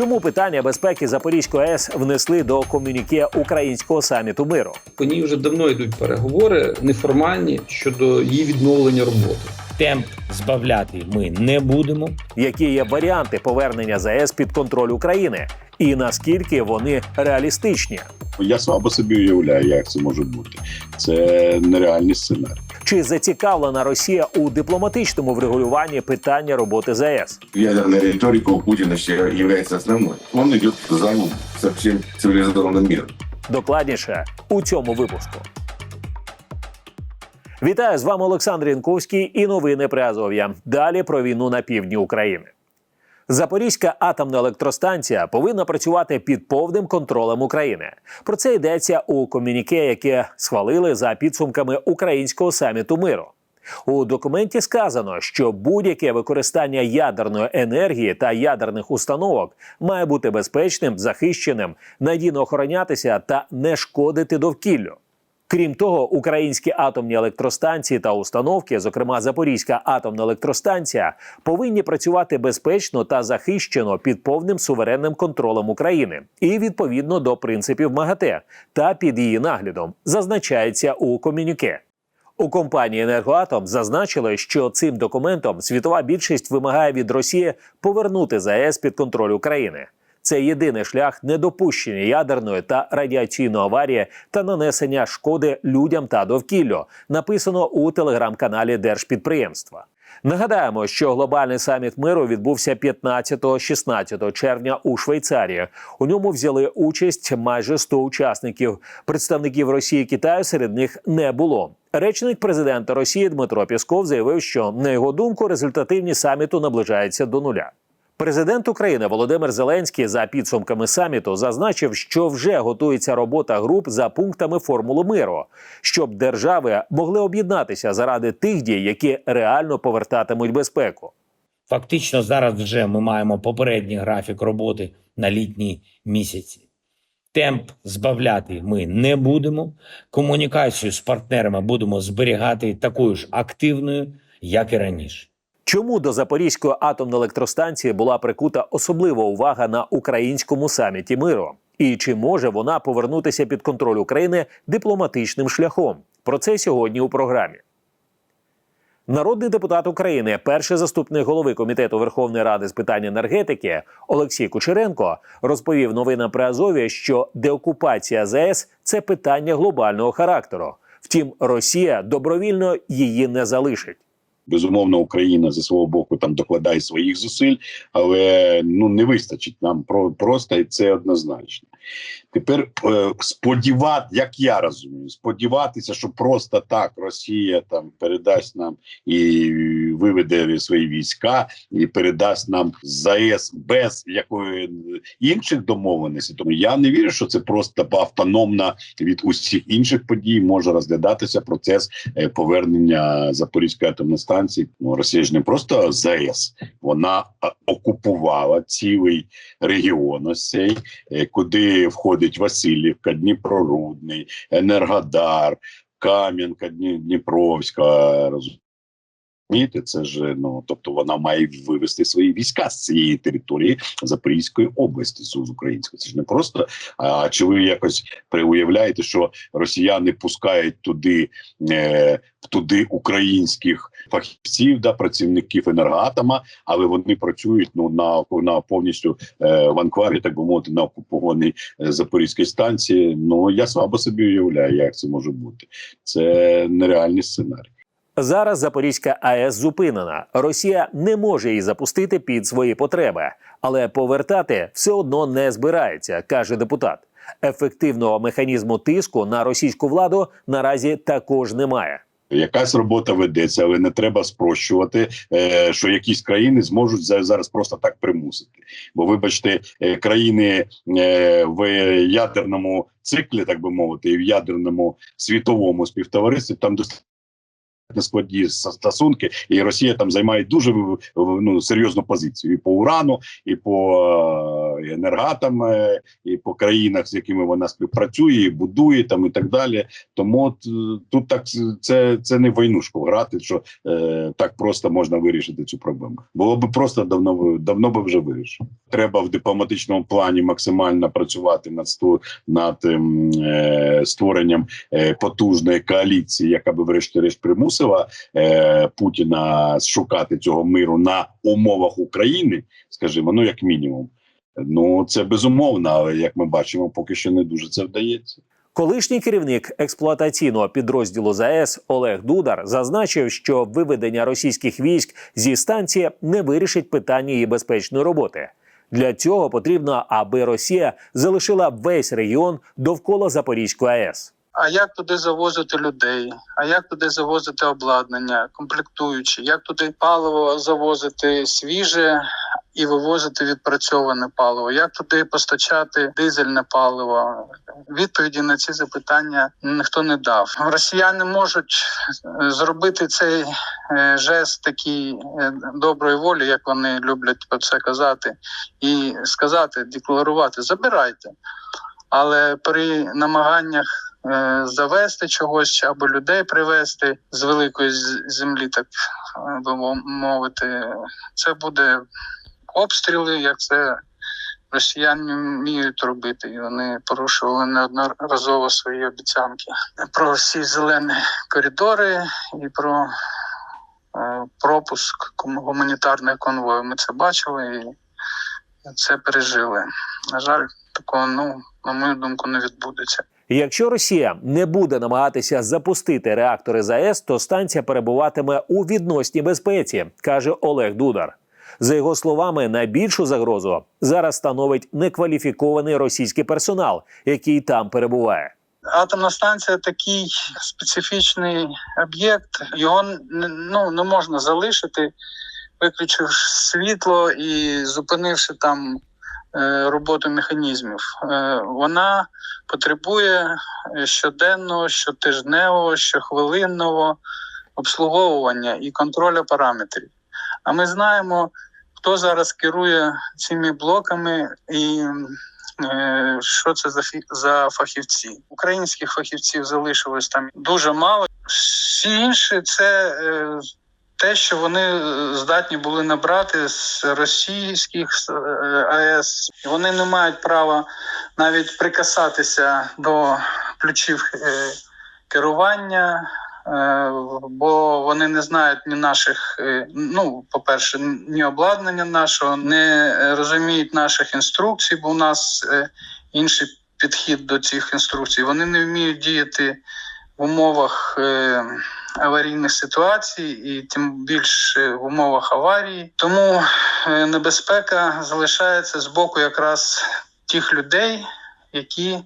Чому питання безпеки Запорізької АЕС внесли до комюніке українського саміту миру? По ній вже давно йдуть переговори неформальні щодо її відновлення роботи. Темп збавляти ми не будемо. Які є варіанти повернення ЗАЕС під контроль України, і наскільки вони реалістичні? Я слабо собі уявляю, як це може бути. Це нереальний сценарій. Чи зацікавлена Росія у дипломатичному врегулюванні питання роботи ЗАЕС? ядерная риторика у Путина ще является основной. Он идет за со всем цивилизованным. Докладніше у цьому випуску. Вітаю з вами Олександр Янковський і новини при Азов'я. Далі про війну на півдні України. Запорізька атомна електростанція повинна працювати під повним контролем України. Про це йдеться у комюніке, яке схвалили за підсумками українського саміту миру. У документі сказано, що будь-яке використання ядерної енергії та ядерних установок має бути безпечним, захищеним, надійно охоронятися та не шкодити довкіллю. Крім того, українські атомні електростанції та установки, зокрема Запорізька атомна електростанція, повинні працювати безпечно та захищено під повним суверенним контролем України і відповідно до принципів МАГАТЕ та під її наглядом, зазначається у комюніке. У компанії Енергоатом зазначили, що цим документом світова більшість вимагає від Росії повернути ЗАЕС під контроль України. Це єдиний шлях недопущення ядерної та радіаційної аварії та нанесення шкоди людям та довкіллю. Написано у телеграм-каналі Держпідприємства. Нагадаємо, що глобальний саміт миру відбувся 15-16 червня у Швейцарії. У ньому взяли участь майже 100 учасників. Представників Росії і Китаю серед них не було. Речник президента Росії Дмитро Пісков заявив, що на його думку результативність саміту наближається до нуля. Президент України Володимир Зеленський за підсумками саміту зазначив, що вже готується робота груп за пунктами формули миру, щоб держави могли об'єднатися заради тих дій, які реально повертатимуть безпеку. Фактично, зараз вже ми маємо попередній графік роботи на літні місяці. Темп збавляти ми не будемо. Комунікацію з партнерами будемо зберігати такою ж активною, як і раніше. Чому до Запорізької атомної електростанції була прикута особлива увага на українському саміті миру? І чи може вона повернутися під контроль України дипломатичним шляхом? Про це сьогодні у програмі. Народний депутат України, перший заступник голови комітету Верховної Ради з питань енергетики Олексій Кучеренко розповів новинам при Азові, що деокупація ЗАЕС це питання глобального характеру. Втім, Росія добровільно її не залишить. Безумовно, Україна зі свого боку там докладає своїх зусиль, але ну не вистачить нам про просто і це однозначно. Тепер е, сподівати, як я розумію, сподіватися, що просто так Росія там передасть нам і виведе свої війська, і передасть нам ЗАЕС без якої інших домовленостей. Тому я не вірю, що це просто автономно від усіх інших подій може розглядатися процес е, повернення Запорізької атомної станції. Ну Росія ж не просто ЗАЕС, вона е, окупувала цілий регіон ось цей, е, входить Васильівка, Дніпрорудний, Енергодар, Кам'янка, Дні- Дніпровська. Розумієте, це ж ну тобто вона має вивести свої війська з цієї території Запорізької області з української. Це ж не просто. А чи ви якось уявляєте, що росіяни пускають туди е, туди українських фахівців, да працівників енергоатома, але вони працюють ну на на повністю е, в анкварі, так би мовити, на окупованій е, запорізькій станції. Ну я слабо собі уявляю, як це може бути. Це нереальний сценарій. Зараз Запорізька АЕС зупинена. Росія не може її запустити під свої потреби, але повертати все одно не збирається, каже депутат. Ефективного механізму тиску на російську владу наразі також немає. Якась робота ведеться, але не треба спрощувати, е, що якісь країни зможуть за- зараз просто так примусити. Бо, вибачте, е, країни е, в ядерному циклі, так би мовити, і в ядерному світовому співтоваристві там достатньо складні стосунки, і Росія там займає дуже ну, серйозну позицію і по урану, і по і енергатам, е, і по країнах, з якими вона співпрацює, і будує там і так далі. Тому е, тут так це, це не войнушку грати, що е, так просто можна вирішити цю проблему. Було б просто давно давно би вже вирішив. Треба в дипломатичному плані максимально працювати над сту- над ем, е, створенням е, потужної коаліції, яка би врешті-решт примусила е, Путіна шукати цього миру на умовах України, скажімо, ну як мінімум. Ну це безумовно, але як ми бачимо, поки що не дуже це вдається. Колишній керівник експлуатаційного підрозділу ЗАЕС Олег Дудар зазначив, що виведення російських військ зі станції не вирішить питання її безпечної роботи. Для цього потрібно, аби Росія залишила весь регіон довкола Запорізької АЕС. А як туди завозити людей? А як туди завозити обладнання, комплектуючі? Як туди паливо завозити свіже і вивозити відпрацьоване паливо? Як туди постачати дизельне паливо? Відповіді на ці запитання ніхто не дав. Росіяни можуть е, зробити цей е, жест такий е, доброї волі, як вони люблять про це казати, і сказати, декларувати: забирайте. Але при намаганнях завести чогось або людей привезти з великої землі, так би мовити, це буде обстріли, як це росіяни вміють робити. І вони порушували неодноразово свої обіцянки про всі зелені коридори і про е, пропуск гуманітарних конвою. Ми це бачили і це пережили. На жаль, такого, ну, на мою думку, не відбудеться. Якщо Росія не буде намагатися запустити реактори ЗАЕС, то станція перебуватиме у відносній безпеці, каже Олег Дудар. За його словами, найбільшу загрозу зараз становить некваліфікований російський персонал, який там перебуває. Атомна станція такий специфічний об'єкт. Його ну, не можна залишити, виключивши світло і зупинивши там е, роботу механізмів. Е, вона потребує е, щоденного, щотижневого, щохвилинного обслуговування і контролю параметрів. А ми знаємо, хто зараз керує цими блоками і е, що це за фі- за фахівці. Українських фахівців залишилось там дуже мало. Всі інші це е, те, що вони е, здатні були набрати з російських з, АЕС. Вони не мають права навіть прикасатися до ключів керування. Е, Бо вони не знають ні наших, е, ну по-перше, ні обладнання нашого, не розуміють наших інструкцій, бо у нас е, інший підхід до цих інструкцій. Вони не вміють діяти в умовах аварійних ситуацій, і тим більше в умовах аварії. Тому небезпека залишається з боку якраз тих людей, які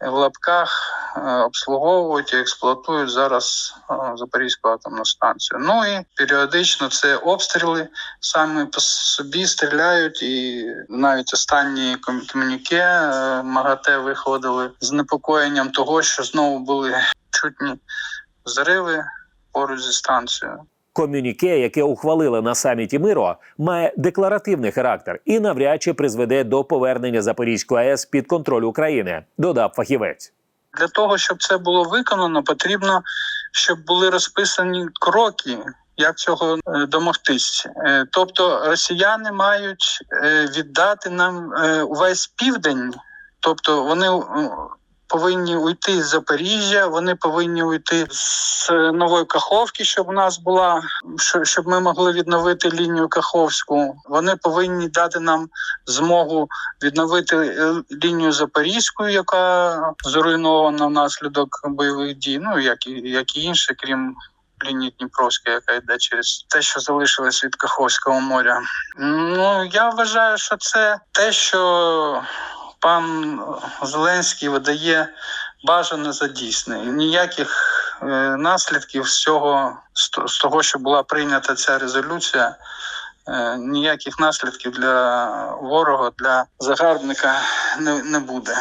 в лапках е, обслуговують і експлуатують зараз е, Запорізьку атомну станцію. Ну і періодично це обстріли самі по собі стріляють, і навіть останні ком- комюніке е, МАГАТЕ виходили з непокоєнням того, що знову були чутні зриви поруч зі станцією. Комюніке, яке ухвалили на саміті миру, має декларативний характер і навряд чи призведе до повернення Запорізької АЕС під контроль України, додав фахівець. Для того, щоб це було виконано, потрібно, щоб були розписані кроки, як цього е, домогтись. Е, Тобто росіяни мають е, віддати нам увесь південь, тобто вони повинні уйти з Запоріжжя, вони повинні уйти з нової Каховки, щоб у нас була що- щоб ми могли відновити лінію Каховську. Вони повинні дати нам змогу відновити е, лінію Запорізьку, яка зруйнована внаслідок бойових дій. Ну як і як і інше, крім лінії Дніпровської, яка йде через те, що залишилось від Каховського моря. Ну я вважаю, що це те, що пан Зеленський видає бажане за дійсне. Ніяких е, наслідків з цього з того, що була прийнята ця резолюція. е, Ніяких наслідків для ворога, для загарбника не, не буде.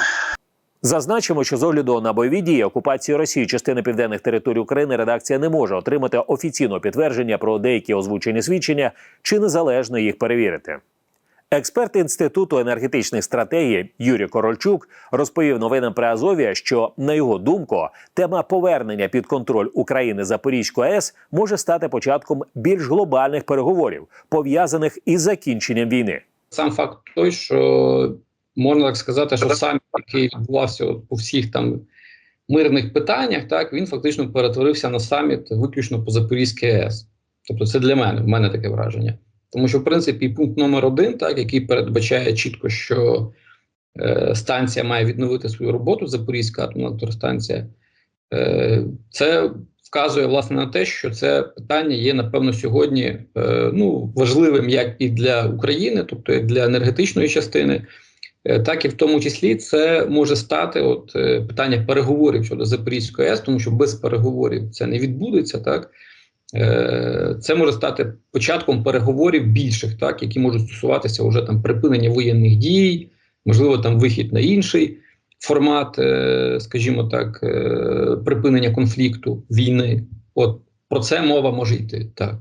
Зазначимо, що з огляду на бойові дії окупації Росії частини південних територій України редакція не може отримати офіційного підтвердження про деякі озвучені свідчення чи незалежно їх перевірити. Експерт інституту енергетичних стратегій Юрій Корольчук розповів новинам при Азові, що на його думку тема повернення під контроль України Запорізької АЕС може стати початком більш глобальних переговорів, пов'язаних із закінченням війни. Сам факт той, що можна так сказати, що саміт, який відбувався по всіх там мирних питаннях, так він фактично перетворився на саміт виключно по Запорізькій АЕС. Тобто, це для мене, в мене таке враження. Тому що, в принципі, пункт номер один, так, який передбачає чітко, що е, станція має відновити свою роботу, Запорізька атомна електростанція, е, це вказує власне на те, що це питання є, напевно, сьогодні е, ну, важливим як і для України, тобто як для енергетичної частини, е, так і в тому числі це може стати от, е, питання переговорів щодо Запорізької АЕС, тому що без переговорів це не відбудеться, так. Е, Це може стати початком переговорів більших, так які можуть стосуватися вже там припинення воєнних дій, можливо, там вихід на інший формат, е, скажімо так, е, припинення конфлікту війни. От про це мова може йти так.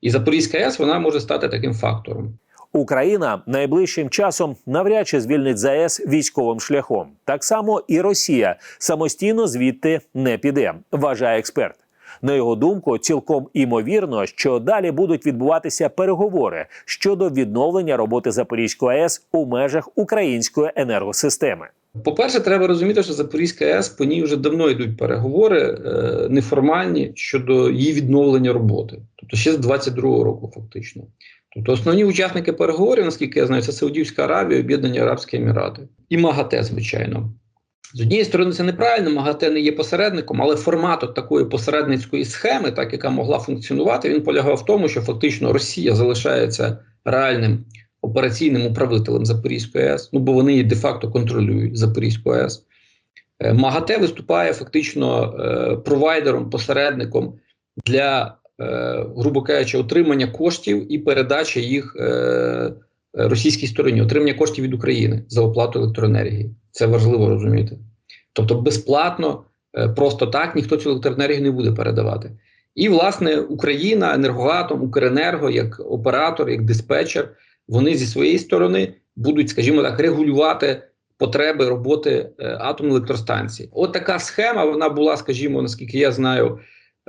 І Запорізька АЕС вона може стати таким фактором. Україна найближчим часом навряд чи звільнить ЗАЕС військовим шляхом. Так само і Росія самостійно звідти не піде, вважає експерт. На його думку, цілком імовірно, що далі будуть відбуватися переговори щодо відновлення роботи Запорізької АЕС у межах української енергосистеми. По-перше, треба розуміти, що Запорізька АЕС по ній вже давно йдуть переговори е, неформальні щодо її відновлення роботи, тобто ще з 22-го року, фактично. Тобто, основні учасники переговорів, наскільки я знаю, це Саудівська Аравія, Об'єднані Арабські Емірати і МАГАТЕ, звичайно. З однієї сторони, це неправильно, МАГАТЕ не є посередником, але формат от такої посередницької схеми, так яка могла функціонувати, він полягав в тому, що фактично Росія залишається реальним операційним управителем Запорізької АЕС, ну бо вони де-факто контролюють Запорізьку АЕС. Е, МАГАТЕ виступає фактично е, провайдером, посередником для, е, грубо кажучи, отримання коштів і передачі їх е, російській стороні, отримання коштів від України за оплату електроенергії. Це важливо розуміти. Тобто, безплатно, е, просто так ніхто цю електроенергію не буде передавати. І, власне, Україна, Енергоатом, Укренерго, як оператор, як диспетчер, вони зі своєї сторони будуть, скажімо так, регулювати потреби роботи е, атомної електростанції. От така схема вона була, скажімо, наскільки я знаю,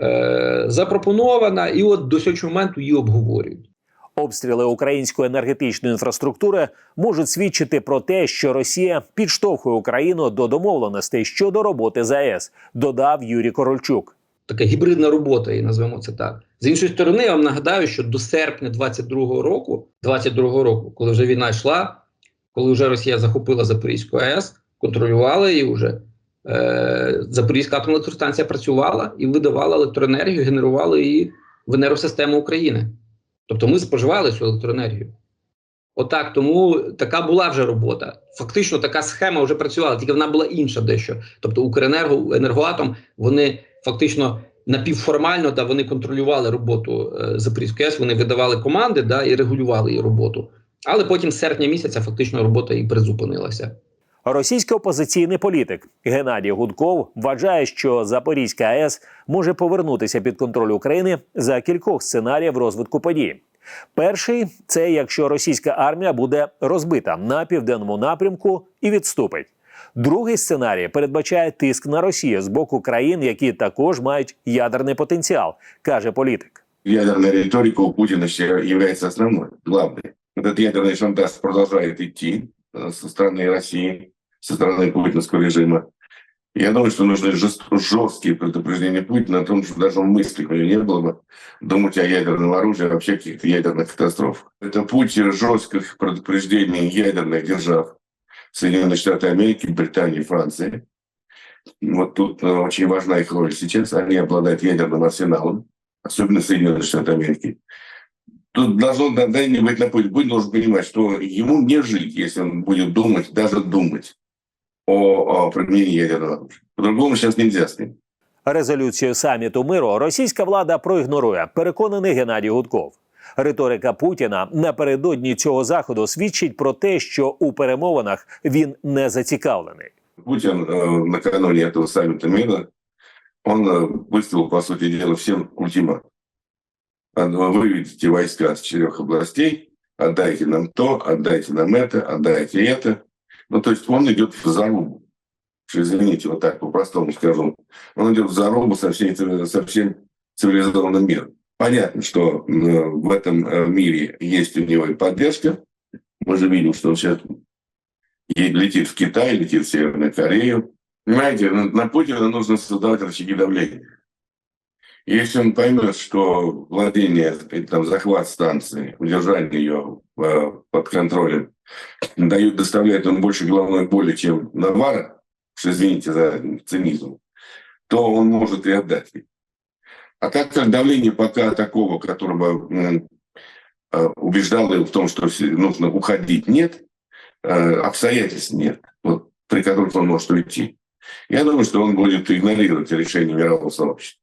е, запропонована, і от до сьогоднішнього моменту її обговорюють. Обстріли української енергетичної інфраструктури можуть свідчити про те, що Росія підштовхує Україну до домовленостей щодо роботи ЗАЕС, додав Юрій Корольчук. така гібридна робота, і назвемо це так. З іншої сторони, я вам нагадаю, що до серпня 22-го року, 22-го року, коли вже війна йшла, коли вже Росія захопила Запорізьку АЕС, контролювала її вже. Е, Запорізька атомна електростанція працювала і видавала електроенергію, генерувала її в енергосистему України. Тобто ми споживали цю електроенергію. Отак, тому така була вже робота. Фактично, така схема вже працювала, тільки вона була інша дещо. Тобто, Укренерго, енергоатом, вони фактично напівформально да, вони контролювали роботу е, Запорізької АЕС, вони видавали команди да, і регулювали її роботу. Але потім з серпня місяця фактично робота і призупинилася. Російський опозиційний політик Геннадій Гудков вважає, що Запорізька АЕС може повернутися під контроль України за кількох сценаріїв розвитку подій. Перший це якщо російська армія буде розбита на південному напрямку і відступить. Другий сценарій передбачає тиск на Росію з боку країн, які також мають ядерний потенціал, каже політик. Ядерная риторика у Путина ще является основной, главной. Этот ядерный шантаж продолжает идти э, со стороны России, Со стороны путинского режима. Я думаю, что нужны жест- жесткие предупреждения Путина о том, что даже в мыслях у него не было бы думать о ядерном оружии, вообще каких-то ядерных катастроф. Это путь жестких предупреждений ядерных держав Соединенные Штаты Америки, Британии, Франции. Вот тут э, очень важна их роль сейчас. Они обладают ядерным арсеналом, особенно Соединенные Штаты Америки. Тут должно давление быть на путь. Путин должен понимать, что ему не жить, если он будет думать, даже думать о, о применении ядерного оружия. По-другому сейчас нельзя с ним. Резолюцію саміту миру російська влада проігнорує, переконаний Геннадій Гудков. Риторика Путіна напередодні цього заходу свідчить про те, що у перемовинах він не зацікавлений. Путин э, накануне этого саммита мира, он э, выставил, по сути дела, всем ультиматум. А, Вы выведите войска с четырех областей, отдайте нам то, отдайте нам это, отдайте это. Ну, то есть он идет в зарубу. Извините, вот так по-простому скажу. Он идет в зарубу со, всей, со всем цивилизованным миром. Понятно, что э, в этом э, мире есть у него и поддержка. Мы же видим, что он сейчас летит в Китай, летит в Северную Корею. Понимаете, на Путина нужно создавать рычаги давления. Если он поймет, что владение, там, захват станции, удержание ее э, под контролем дают, доставляет ему больше головной боли, чем Навара, что извините за цинизм, то он может и отдать. А так как давление пока такого, которого э, убеждало его в том, что нужно уходить, нет, э, обстоятельств нет, вот, при которых он может уйти. Я думаю, что он будет игнорировать решение мирового сообщества.